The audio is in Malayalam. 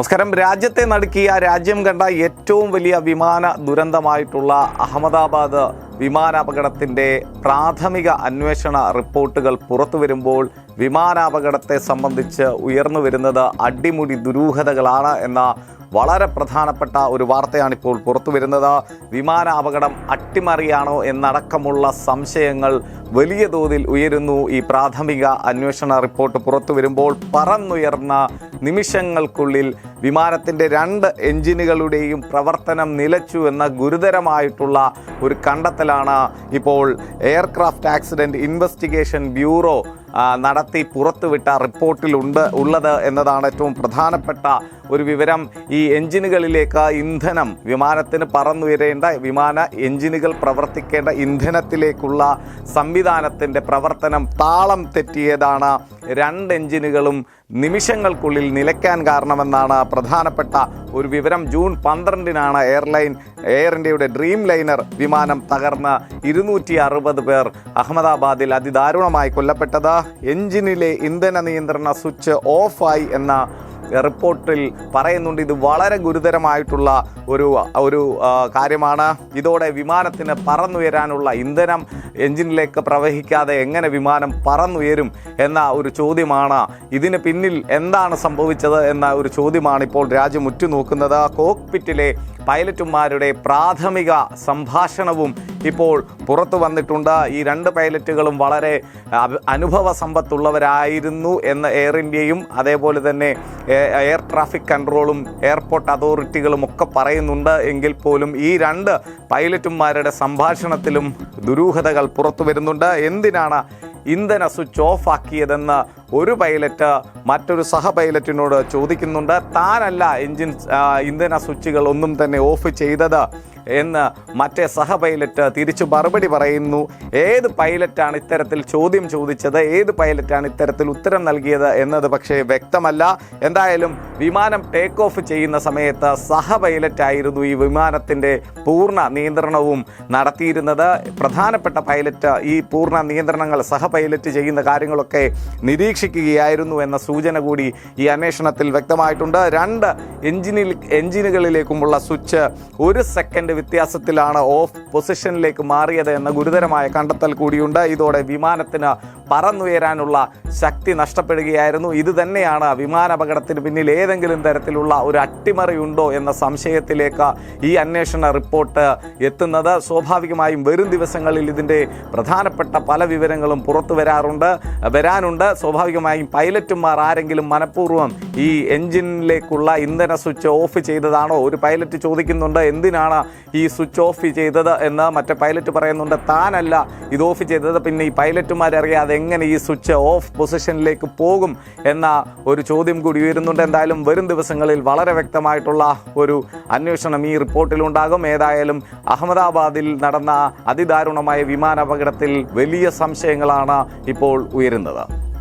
നമസ്കാരം. രാജ്യത്തെ നടുക്കിയ രാജ്യം കണ്ട ഏറ്റവും വലിയ വിമാന ദുരന്തമായിട്ടുള്ള അഹമ്മദാബാദ് വിമാനാപകടത്തിന്റെ പ്രാഥമിക അന്വേഷണ റിപ്പോർട്ടുകൾ പുറത്തു വരുമ്പോൾ വിമാനാപകടത്തെ സംബന്ധിച്ച് ഉയർന്നു വരുന്നത് അടിമുടി ദുരൂഹതകളാണ് എന്ന വളരെ പ്രധാനപ്പെട്ട ഒരു വാർത്തയാണ് ഇപ്പോൾ പുറത്തു വരുന്നത് വിമാന അപകടം അട്ടിമറിയാണോ എന്നടക്കമുള്ള സംശയങ്ങൾ വലിയ തോതിൽ ഉയരുന്നു. ഈ പ്രാഥമിക അന്വേഷണ റിപ്പോർട്ട് പുറത്തു വരുമ്പോൾ പറന്നുയർന്ന നിമിഷങ്ങൾക്കുള്ളിൽ വിമാനത്തിന്റെ രണ്ട് എഞ്ചിനുകളുടെയും പ്രവർത്തനം നിലച്ചു എന്ന ഗുരുതരമായിട്ടുള്ള ഒരു കണ്ടെത്തലാണ് ഇപ്പോൾ എയർക്രാഫ്റ്റ് ആക്സിഡന്റ് ഇൻവെസ്റ്റിഗേഷൻ ബ്യൂറോ നടത്തി പുറത്തുവിട്ട റിപ്പോർട്ടിലുണ്ട് ഉള്ളത് എന്നതാണ് ഏറ്റവും പ്രധാനപ്പെട്ട ഒരു വിവരം ഈ എഞ്ചിനുകളിലേക്ക് ഇന്ധനം വിമാനത്തിന് പറന്നുയരേണ്ട വിമാന എഞ്ചിനുകൾ പ്രവർത്തിക്കേണ്ട ഇന്ധനത്തിലേക്കുള്ള സംവിധാനത്തിന്റെ പ്രവർത്തനം താളം തെറ്റിയതാണ്. രണ്ട് എഞ്ചിനുകളും നിമിഷങ്ങൾക്കുള്ളിൽ നിലയ്ക്കാൻ കാരണമെന്നാണ് പ്രധാനപ്പെട്ട ഒരു വിവരം. ജൂൺ പന്ത്രണ്ടിനാണ് എയർലൈൻ എയർ ഇന്ത്യയുടെ ഡ്രീം ലൈനർ വിമാനം തകർന്ന് ഇരുന്നൂറ്റി അറുപത് പേർ അഹമ്മദാബാദിൽ അതിദാരുണമായി കൊല്ലപ്പെട്ടത്. എഞ്ചിനിലെ ഇന്ധന നിയന്ത്രണ സ്വിച്ച് ഓഫായി എന്ന റിപ്പോർട്ടിൽ പറയുന്നുണ്ട്. ഇത് വളരെ ഗുരുതരമായിട്ടുള്ള ഒരു ഒരു കാര്യമാണ്. ഇതോടെ വിമാനത്തിന് പറന്നുയരാനുള്ള ഇന്ധനം എഞ്ചിനിലേക്ക് പ്രവഹിക്കാതെ എങ്ങനെ വിമാനം പറന്നുയരും എന്ന ഒരു ചോദ്യമാണ്. ഇതിന് പിന്നിൽ എന്താണ് സംഭവിച്ചത് എന്ന ഒരു ചോദ്യമാണ് ഇപ്പോൾ രാജ്യം ഉറ്റുനോക്കുന്നത്. കോക്പിറ്റിലെ പൈലറ്റുമാരുടെ പ്രാഥമിക സംഭാഷണവും ഇപ്പോൾ പുറത്തു വന്നിട്ടുണ്ട്. ഈ രണ്ട് പൈലറ്റുകളും വളരെ അനുഭവ സമ്പത്തുള്ളവരായിരുന്നു എന്ന് എയർ ഇന്ത്യയും അതേപോലെ തന്നെ എയർ ട്രാഫിക് കൺട്രോളും എയർപോർട്ട് അതോറിറ്റികളും ഒക്കെ പറയുന്നുണ്ട്. എങ്കിൽ പോലും ഈ രണ്ട് പൈലറ്റുമാരുടെ സംഭാഷണത്തിലും ദുരൂഹതകൾ പുറത്തു വരുന്നുണ്ട്. എന്തിനാണ് ഇന്ധന സ്വിച്ച് ഓഫ് ആക്കിയതെന്ന് ഒരു പൈലറ്റ് മറ്റൊരു സഹ പൈലറ്റിനോട് ചോദിക്കുന്നുണ്ട് താനല്ല എഞ്ചിൻ ഇന്ധന സ്വിച്ചുകൾ ഒന്നും തന്നെ ഓഫ് ചെയ്തത്? എന്ന് മറ്റേ സഹ പൈലറ്റ് തിരിച്ചു മറുപടി പറയുന്നു ഏത് പൈലറ്റാണ് ഇത്തരത്തിൽ ചോദ്യം ചോദിച്ചത്? ഏത് പൈലറ്റാണ് ഇത്തരത്തിൽ ഉത്തരം നൽകിയത്? എന്നത് പക്ഷേ വ്യക്തമല്ല. എന്തായാലും വിമാനം ടേക്ക് ഓഫ് ചെയ്യുന്ന സമയത്ത് സഹ പൈലറ്റായിരുന്നു ഈ വിമാനത്തിന്റെ പൂർണ നിയന്ത്രണവും നടത്തിയിരുന്നത്. പ്രധാനപ്പെട്ട പൈലറ്റ് ഈ പൂർണ നിയന്ത്രണങ്ങൾ സഹ പൈലറ്റ് ചെയ്യുന്ന കാര്യങ്ങളൊക്കെ നിരീക്ഷിക്കുകയായിരുന്നു എന്ന സൂചന കൂടി ഈ അന്വേഷണത്തിൽ വ്യക്തമായിട്ടുണ്ട്. രണ്ട് എഞ്ചിനിൽ എഞ്ചിനുകളിലേക്കുമുള്ള സ്വിച്ച് ഒരു സെക്കൻഡ് വ്യത്യാസത്തിലാണ് ഓഫ് പൊസിഷനിലേക്ക് മാറിയത് എന്ന ഗുരുതരമായ കണ്ടെത്തൽ കൂടിയുണ്ട്. ഇതോടെ വിമാനത്തിന് പറന്നുയരാനുള്ള ശക്തി നഷ്ടപ്പെടുകയായിരുന്നു. ഇത് തന്നെയാണ് വിമാനാപകടത്തിന് പിന്നിൽ ഏതെങ്കിലും തരത്തിലുള്ള ഒരു അട്ടിമറിയുണ്ടോ എന്ന സംശയത്തിലേക്ക് ഈ അന്വേഷണ റിപ്പോർട്ട് എത്തുന്നത്. സ്വാഭാവികമായും വരും ദിവസങ്ങളിൽ ഇതിന്റെ പ്രധാനപ്പെട്ട പല വിവരങ്ങളും പുറത്തു വരാറുണ്ട് വരാനുണ്ട്. സ്വാഭാവികമായും പൈലറ്റുമാർ ആരെങ്കിലും മനഃപൂർവം ഈ എഞ്ചിനിലേക്കുള്ള ഇന്ധന സ്വിച്ച് ഓഫ് ചെയ്തതാണോ? ഒരു പൈലറ്റ് ചോദിക്കുന്നുണ്ട് എന്തിനാണ് ഈ സ്വിച്ച് ഓഫ് ചെയ്തത് എന്ന് മറ്റേ പൈലറ്റ് പറയുന്നുണ്ട് താനല്ല ഇത് ഓഫ് ചെയ്തത്. പിന്നെ ഈ പൈലറ്റുമാർ പൈലറ്റുമാരറിയാതെ എങ്ങനെ ഈ സ്വിച്ച് ഓഫ് പൊസിഷനിലേക്ക് പോകും? എന്ന ഒരു ചോദ്യം കൂടി ഉയരുന്നുണ്ട്. എന്തായാലും വരും ദിവസങ്ങളിൽ വളരെ വ്യക്തമായിട്ടുള്ള ഒരു അന്വേഷണം ഈ റിപ്പോർട്ടിലുണ്ടാകും. ഏതായാലും അഹമ്മദാബാദിൽ നടന്ന അതിദാരുണമായ വിമാനാപകടത്തിൽ വലിയ സംശയങ്ങളാണ് ഇപ്പോൾ ഉയരുന്നത്.